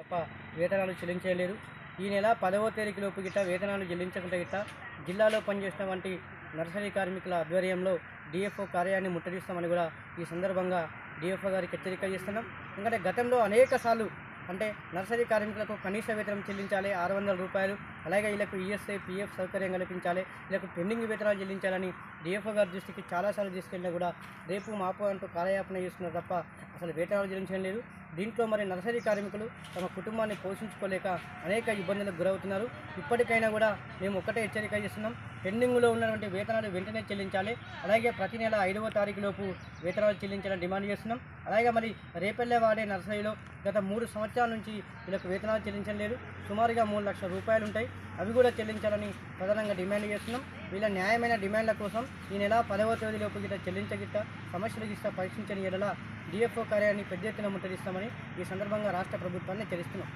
తప్ప వేతనాలు చెల్లించలేరు ఈ నెల పదవ తేదీకి లోపు గిట్ట వేతనాలు చెల్లించకుండా గిట్ట జిల్లాలో పనిచేసినటువంటి నర్సరీ కార్మికుల ఆధ్వర్యంలో డిఎఫ్ఓ కార్యాన్ని ముట్టడిస్తామని కూడా ఈ సందర్భంగా డిఎఫ్ఓ గారికి హెచ్చరిక చేస్తున్నాం. ఎందుకంటే గతంలో అనేక సార్లు అంటే నర్సరీ కార్మికులకు కనీస వేతనం చెల్లించాలి ఆరు వందల రూపాయలు అలాగే వీళ్ళకు ఈఎస్ఐ పిఎఫ్ సౌకర్యం కల్పించాలి వీళ్ళకు పెండింగ్ వేతనాలు చెల్లించాలని డిఎఫ్ఓ గారి దృష్టికి చాలాసార్లు తీసుకెళ్ళినా కూడా రేపు మాపు అంటూ కాలయాపన చేస్తున్నారు తప్ప అసలు వేతనాలు చెల్లించడం లేదు. దీంట్లో మరి నర్సరీ కార్మికులు తమ కుటుంబాన్ని పోషించుకోలేక అనేక ఇబ్బందులకు గురవుతున్నారు. ఇప్పటికైనా కూడా మేము ఒక్కటే హెచ్చరిక చేస్తున్నాం. పెండింగ్లో ఉన్నటువంటి వేతనాలు వెంటనే చెల్లించాలి. అలాగే ప్రతి నెల ఐదవ తారీఖు లోపు వేతనాలు చెల్లించాలని డిమాండ్ చేస్తున్నాం. అలాగే మరి రేపెల్లే వాడే నర్సరీలో గత మూడు సంవత్సరాల నుంచి వీళ్ళకు వేతనాలు చెల్లించడం లేదు. సుమారుగా మూడు లక్షల రూపాయలు ఉంటాయి. అవి కూడా చెల్లించాలని ప్రధానంగా డిమాండ్ చేస్తున్నాం. వీళ్ళ న్యాయమైన డిమాండ్ల కోసం ఈ నెల పదవ తేదీ లోపు గిట్ట చెల్లించగిట్ట సమస్యలు గిట్ట పరీక్షించని ఎడల డిఎఫ్ఓ కార్యాన్ని పెద్ద ఎత్తున ముట్టడిస్తామని ఈ సందర్భంగా రాష్ట్ర ప్రభుత్వాన్ని తెలుస్తున్నాం